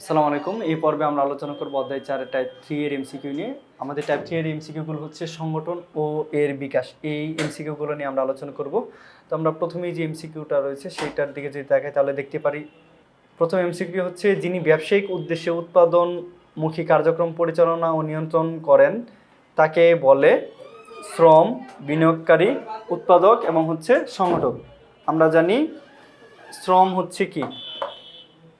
আসসালামু আলাইকুম। এই পর্বে আমরা আলোচনা করব অধ্যায় চারের টাইপ থ্রি এর এমসিকিউ নিয়ে। আমাদের টাইপ থ্রি এর এমসিকিউগুলো হচ্ছে সংগঠন ও এর বিকাশ। এই এমসিকিউগুলো নিয়ে আমরা আলোচনা করব। তো আমরা প্রথমেই যে এমসিকিউটা রয়েছে, সেইটার দিকে যদি দেখাই তাহলে দেখতে পারি, প্রথম এমসিকিউ হচ্ছে যিনি ব্যবসায়িক উদ্দেশ্যে উৎপাদনমুখী কার্যক্রম পরিচালনা ও নিয়ন্ত্রণ করেন। তাকে বলে শ্রম বিনিয়োগকারী উৎপাদক এবং হচ্ছে সংগঠক। আমরা জানি, শ্রম হচ্ছে কি?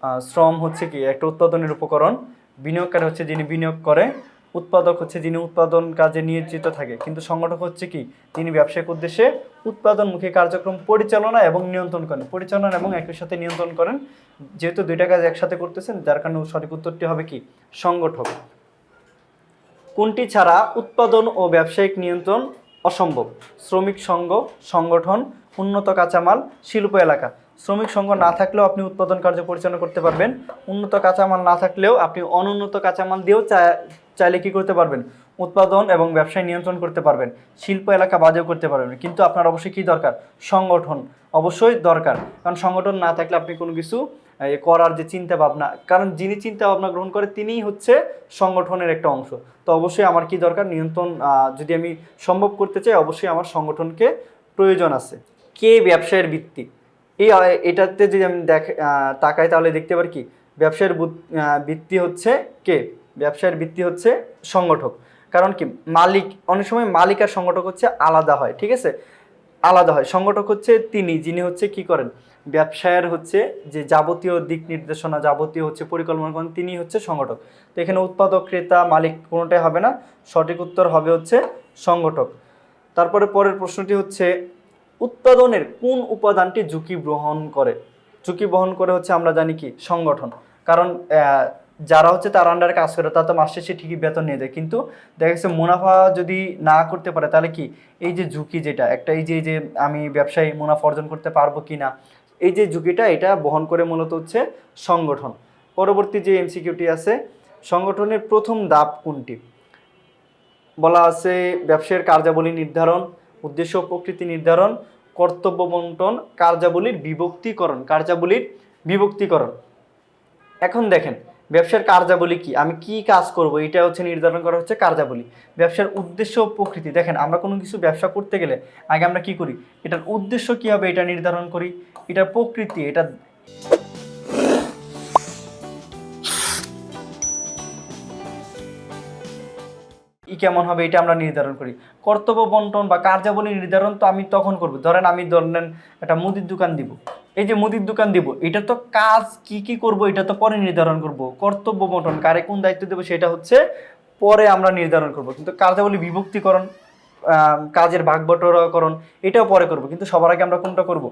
শ্রম হচ্ছে কি? একটা উৎপাদনের উপকরণ। বিনিয়োগকারী হচ্ছে যিনি বিনিয়োগ করে, উৎপাদক হচ্ছে যিনি উৎপাদন কাজে নিয়োজিত থাকে। কিন্তু সংগঠক হচ্ছে কি? তিনি ব্যবসায়িক উদ্দেশ্যে উৎপাদনমুখী কার্যক্রম পরিচালনা এবং নিয়ন্ত্রণ করেন। পরিচালনা এবং একই সাথে নিয়ন্ত্রণ করেন। যেহেতু দুইটা কাজ একসাথে করতেছেন, যার কারণে সঠিক উত্তরটি হবে কি? সংগঠক। কোনটি ছাড়া উৎপাদন ও ব্যবসায়িক নিয়ন্ত্রণ অসম্ভব? শ্রমিক সংঘ, সংগঠন, উন্নত কাঁচামাল, শিল্প এলাকা। শ্রমিক সংঘ না থাকলেও আপনি উৎপাদন কার্য পরিচালনা করতে পারবেন। উন্নত কাঁচামাল না থাকলেও আপনি অনুন্নত কাঁচামাল দিয়েও চাইলে কি করতে পারবেন? উৎপাদন এবং ব্যবসায় নিয়ন্ত্রণ করতে পারবেন। শিল্প এলাকা বাজেও করতে পারবেন। কিন্তু আপনার অবশ্যই কী দরকার? সংগঠন অবশ্যই দরকার। কারণ সংগঠন না থাকলে আপনি কোনো কিছু করার যে চিন্তা ভাবনা কারণ যিনি চিন্তা ভাবনা গ্রহণ করে তিনিই হচ্ছে সংগঠনের একটা অংশ। তো অবশ্যই আমার কি দরকার? নিয়ন্ত্রণ যদি আমি সম্ভব করতে চাই, অবশ্যই আমার সংগঠনকে প্রয়োজন আছে। কে ব্যবসায়ের ভিত্তি? এই এটাতে যদি আমি দেখ তাকাই তাহলে দেখতে পারি কি? ব্যবসায়ের বুত- আহ, ভিত্তি হচ্ছে কে? ব্যবসায়ের ভিত্তি হচ্ছে সংগঠক। কারণ কি? মালিক অনেক সময় মালিক আর সংগঠক হচ্ছে আলাদা হয় ঠিক আছে? আলাদা হয়। সংগঠক হচ্ছে তিনি যিনি হচ্ছে কি করেন? ব্যবসায়ের হচ্ছে যে যাবতীয় দিক নির্দেশনা যাবতীয় হচ্ছে পরিকল্পনা করেন তিনি হচ্ছে সংগঠক। তো এখানে উৎপাদক ক্রেতা মালিক কোনোটাই হবে না। সঠিক উত্তর হবে হচ্ছে সংগঠক। তারপরে পরের প্রশ্নটি হচ্ছে উৎপাদনের কোন উপাদানটি ঝুঁকি গ্রহণ করে? ঝুঁকি বহন করে হচ্ছে আমরা জানি কি? সংগঠন। কারণ যারা হচ্ছে তার আন্ডারে কাজ করে, তারা তো মাস শেষে ঠিকই বেতন নিয়ে দেয়। কিন্তু দেখা গেছে মুনাফা যদি না করতে পারে, তাহলে কি? এই যে ঝুঁকি যেটা, একটা এই যে যে আমি ব্যবসায়ী মুনাফা অর্জন করতে পারব কি না এই যে ঝুঁকিটা, এটা বহন করে মূলত হচ্ছে সংগঠন। পরবর্তী যে এমসিকিউটি আছে, সংগঠনের প্রথম ধাপ কোনটি? বলা আছে ব্যবসায়ের কার্যাবলী নির্ধারণ উদ্দেশ্য প্রকৃতি নির্ধারণ, কর্তব্য বন্টন, কার্যাবলীর বিভক্তিকরণ কার্যাবলীর বিভক্তিকরণ। এখন দেখেন, ব্যবসার কার্যাবলী কি? আমি কি কাজ করব? এটা হচ্ছে নির্ধারণ করা হচ্ছে কার্যাবলী। ব্যবসার উদ্দেশ্য প্রকৃতি। দেখেন, আমরা কোনো কিছু ব্যবসা করতে গেলে আগে আমরা কি করি? এটার উদ্দেশ্য কি হবে? এটা নির্ধারণ করি। এটার প্রকৃতি, এটা ই কেমন হবে এটা আমরা নির্ধারণ করি। কর্তব্য বন্টন বা কার্যাবলী নির্ধারণ তো আমি তখন করব। ধরেন আমি ধরেন একটা মুদির দোকান দিব। এই যে মুদির দোকান দিব, এটা তো কাজ কি কি করব এটা তো পরে নির্ধারণ করব। কর্তব্য বন্টন, কারে কোন দায়িত্ব দেবো সেটা হচ্ছে পরে আমরা নির্ধারণ করব। কিন্তু কার্যাবলী বিভক্তিকরণ কাজের ভাগ বটরাকরণ এটাও পরে করব। কিন্তু সবার আগে আমরা কোনটা করব?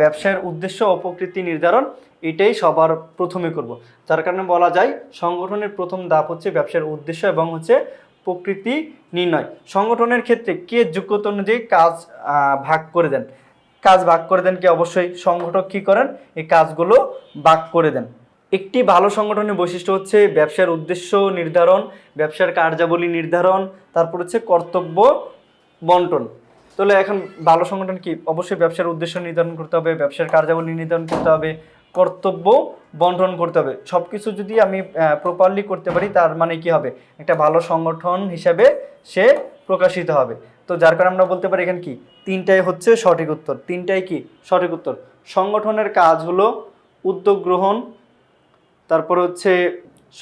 ব্যবসায়ের উদ্দেশ্য ও প্রকৃতি নির্ধারণ, এটাই সবার প্রথমে করব। যার কারণে বলা যায়, সংগঠনের প্রথম ধাপ হচ্ছে ব্যবসার উদ্দেশ্য এবং হচ্ছে প্রকৃতি নির্ণয়। সংগঠনের ক্ষেত্রে কে যোগ্যতা অনুযায়ী কাজ ভাগ করে দেন? কাজ ভাগ করে দেন কি? অবশ্যই সংগঠক কি করেন? এই কাজগুলো ভাগ করে দেন। একটি ভালো সংগঠনের বৈশিষ্ট্য হচ্ছে ব্যবসার উদ্দেশ্য নির্ধারণ, ব্যবসার কার্যাবলী নির্ধারণ, তারপর হচ্ছে কর্তব্য বন্টন। তাহলে এখন ভালো সংগঠন কি? অবশ্যই ব্যবসার উদ্দেশ্য নির্ধারণ করতে হবে, ব্যবসার কার্যাবলী নির্ধারণ করতে হবে কর্তব্য বন্টন করতে হবে। সব কিছু যদি আমি প্রপারলি করতে পারি, তার মানে কি হবে? একটা ভালো সংগঠন হিসাবে সে প্রকাশিত হবে। তো যার কারণে আমরা বলতে পারি এখানে কি? তিনটাই হচ্ছে সঠিক উত্তর। তিনটাই কি? সঠিক উত্তর। সংগঠনের কাজ হলো উদ্যোগ গ্রহণ, তারপর হচ্ছে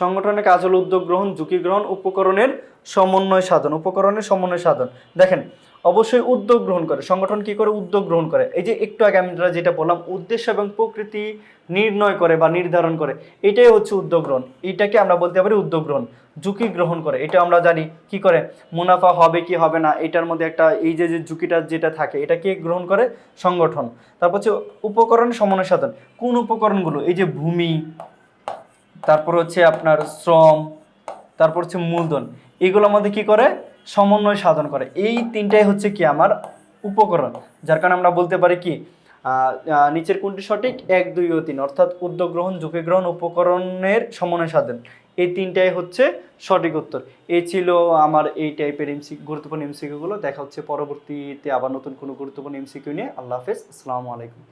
সংগঠনের কাজ হলো উদ্যোগ গ্রহণ, ঝুঁকি গ্রহণ, উপকরণের সমন্বয় সাধন। উপকরণের সমন্বয় সাধন। দেখেন অবশ্যই উদ্যোগ গ্রহণ করে। সংগঠন কি করে? উদ্যোগ গ্রহণ করে। এই যে একটু আগে আমরা যেটা বললাম, উদ্দেশ্য এবং প্রকৃতি নির্ণয় করে বা নির্ধারণ করে, এটাই হচ্ছে উদ্যোগ গ্রহণ। এইটাকে আমরা বলতে পারি উদ্যোগ গ্রহণ। ঝুঁকি গ্রহণ করে। এটা আমরা জানি কি করে? মুনাফা হবে কি হবে না? এটার মধ্যে একটা এই যে যে ঝুঁকিটা যেটা থাকে, এটা কে গ্রহণ করে? সংগঠন। তারপর হচ্ছে উপকরণ সমন্বয় সাধন কোন উপকরণগুলো? এই যে ভূমি, তারপর হচ্ছে আপনার শ্রম, তারপর হচ্ছে মূলধন। এগুলোর মধ্যে কি করে? সমন্বয় সাধন করে। এই তিনটাই হচ্ছে কি আমার উপকরণ, যার কারণে আমরা বলতে পারি কি নিচের কোনটি সঠিক? এক, দুই ও তিন। অর্থাৎ উদ্যোগ গ্রহণ, ঝুঁকি গ্রহণ, উপকরণের সমন্বয় সাধন। এই তিনটাই হচ্ছে সঠিক উত্তর। এই ছিল আমার এই টাইপের এমসি গুরুত্বপূর্ণ এমসিকিউগুলো দেখা হচ্ছে পরবর্তীতে আবার নতুন কোনো গুরুত্বপূর্ণ এমসিকিউ নিয়ে। আল্লাহ হাফেজ। আসসালামু আলাইকুম।